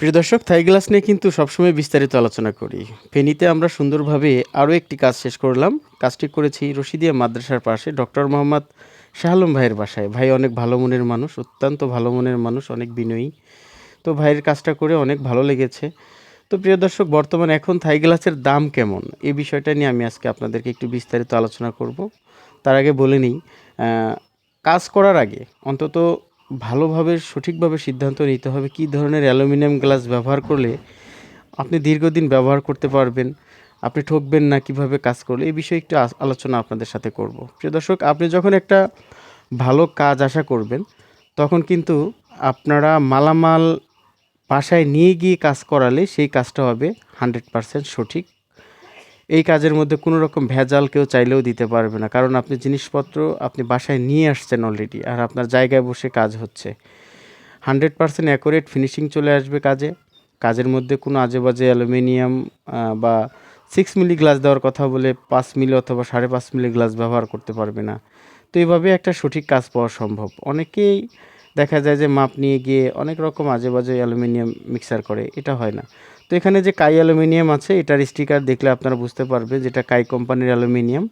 প্রিয় দর্শক, Thai glass নিয়ে কিন্তু সবসময় বিস্তারিত আলোচনা করি। ফেনীতে আমরা সুন্দরভাবে আরও একটি কাজ শেষ করলাম। কাজটি করেছি রশিদিয়া মাদ্রাসার পাশে ডক্টর মোহাম্মদ শাহ আলম ভাইয়ের বাসায়। ভাই অনেক ভালো মনের মানুষ, অত্যন্ত ভালো মনের মানুষ, অনেক বিনয়ী। তো ভাইয়ের কাজটা করে অনেক ভালো লেগেছে। তো প্রিয় দর্শক, বর্তমানে এখন থাই গ্লাসের দাম কেমন? এই বিষয়টা নিয়ে আমি আজকে আপনাদেরকে একটু বিস্তারিত আলোচনা করব। তার আগে বলে নিই কাজ করার আগে অন্তত ভালোভাবে, সঠিকভাবে সিদ্ধান্ত নিতে হবে কী ধরনের অ্যালুমিনিয়াম গ্লাস ব্যবহার করলে আপনি দীর্ঘদিন ব্যবহার করতে পারবেন, আপনি ঠকবেন না, কীভাবে কাজ করলে, এই বিষয়ে একটু আলোচনা আপনাদের সাথে করব। প্রিয় দর্শক, আপনি যখন একটা ভালো কাজ আশা করবেন, তখন কিন্তু আপনারা মালামাল বাসায় নিয়ে গিয়ে কাজ করালে সেই কাজটা হবে হান্ড্রেড পারসেন্ট সঠিক এই কাজের মধ্যে কোনো রকম ভেজাল কেউ চাইলেও দিতে পারবে না। কারণ আপনি জিনিসপত্র আপনি বাসায় নিয়ে আসছেন অলরেডি আর আপনার জায়গায় বসে কাজ হচ্ছে। হান্ড্রেড পারসেন্ট অ্যাকুরেট ফিনিশিং চলে আসবে কাজে। কাজের মধ্যে কোনো আজে বাজে অ্যালুমিনিয়াম বা সিক্স মিলি গ্লাস দেওয়ার কথা বলে পাঁচ মিলি অথবা সাড়ে পাঁচ মিলি গ্লাস ব্যবহার করতে পারবে না। তো এইভাবে একটা সঠিক কাজ পাওয়া সম্ভব। অনেকেই দেখা যায় যে মাপ নিয়ে গিয়ে অনেক রকম আজে বাজে অ্যালুমিনিয়াম মিক্সার করে। এটা হয় না। তো এখানে যে কাই অ্যালুমিনিয়াম আছে, এটার স্টিকার দেখলে আপনারা বুঝতে পারবেন যেটা কাই কোম্পানির অ্যালুমিনিয়াম।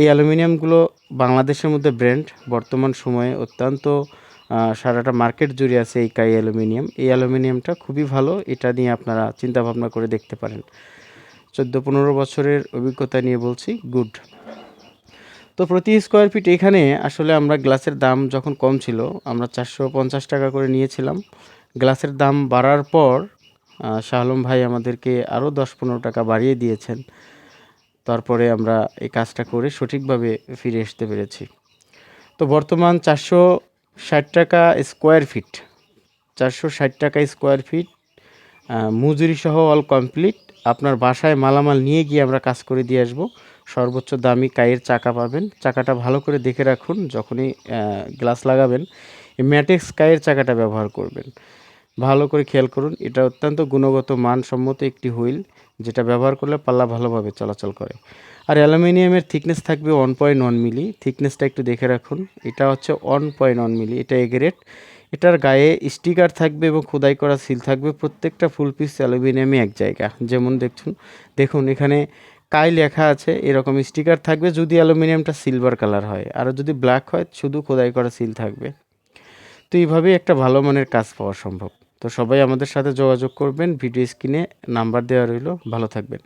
এই অ্যালুমিনিয়ামগুলো বাংলাদেশের মধ্যে ব্র্যান্ড বর্তমান সময়ে অত্যন্ত সারাটা মার্কেট জুড়ে আছে এই কাই অ্যালুমিনিয়াম। এই অ্যালুমিনিয়ামটা খুবই ভালো, এটা নিয়ে আপনারা চিন্তা ভাবনা করে দেখতে পারেন। চোদ্দ পনেরো বছরের অভিজ্ঞতা নিয়ে বলছি গুড তো প্রতি স্কোয়ার ফিট এখানে আসলে আমরা গ্লাসের দাম যখন কম ছিল, আমরা চারশো পঞ্চাশ টাকা করে নিয়েছিলাম। গ্লাসের দাম বাড়ার পর আহ, শাহ আলম ভাই আমাদেরকে আরও দশ পনেরো টাকা বাড়িয়ে দিয়েছেন। তারপরে আমরা এই কাজটা করে সঠিকভাবে ফিরে আসতে পেরেছি। তো বর্তমান চারশো ষাট টাকা স্কোয়ার ফিট চারশো ষাট টাকা স্কোয়ার ফিট মজুরি সহ অল কমপ্লিট আপনার বাসায় মালামাল নিয়ে গিয়ে আমরা কাজ করে দিয়ে আসব। সর্বোচ্চ দামি কায়ের চাকা পাবেন। চাকাটা ভালো করে দেখে রাখুন। যখনই গ্লাস লাগাবেন ম্যাটেক্স কায়ের চাকাটা ব্যবহার করবেন। ভালো করে খেয়াল করুন, এটা অত্যন্ত গুণগত মানসম্মত একটি হুইল, যেটা ব্যবহার করলে পাল্লা ভালোভাবে চলাচল করে। আর অ্যালুমিনিয়ামের থিকনেস থাকবে ওয়ান পয়েন্ট ওয়ান মিলি, থিকনেসটা একটু দেখে রাখুন, এটা হচ্ছে ওয়ান পয়েন্ট ওয়ান মিলি, এটা এগ্রেট এটার গায়ে স্টিকার থাকবে এবং খোদাই করা সিল থাকবে, প্রত্যেকটা ফুল পিস অ্যালুমিনিয়ামই এক জায়গা। যেমন দেখুন দেখুন, এখানে কাই লেখা আছে, এরকম স্টিকার থাকবে যদি অ্যালুমিনিয়ামটা সিলভার কালার হয়, আর যদি ব্ল্যাক হয়, শুধু খোদাই করা সিল থাকবে। তো এইভাবেই একটা ভালো মানের কাজ পাওয়া সম্ভব। তো সবাই আমাদের সাথে যোগাযোগ করবেন ভিডিও স্ক্রিনে নাম্বার দেওয়া রইল। ভালো থাকবেন।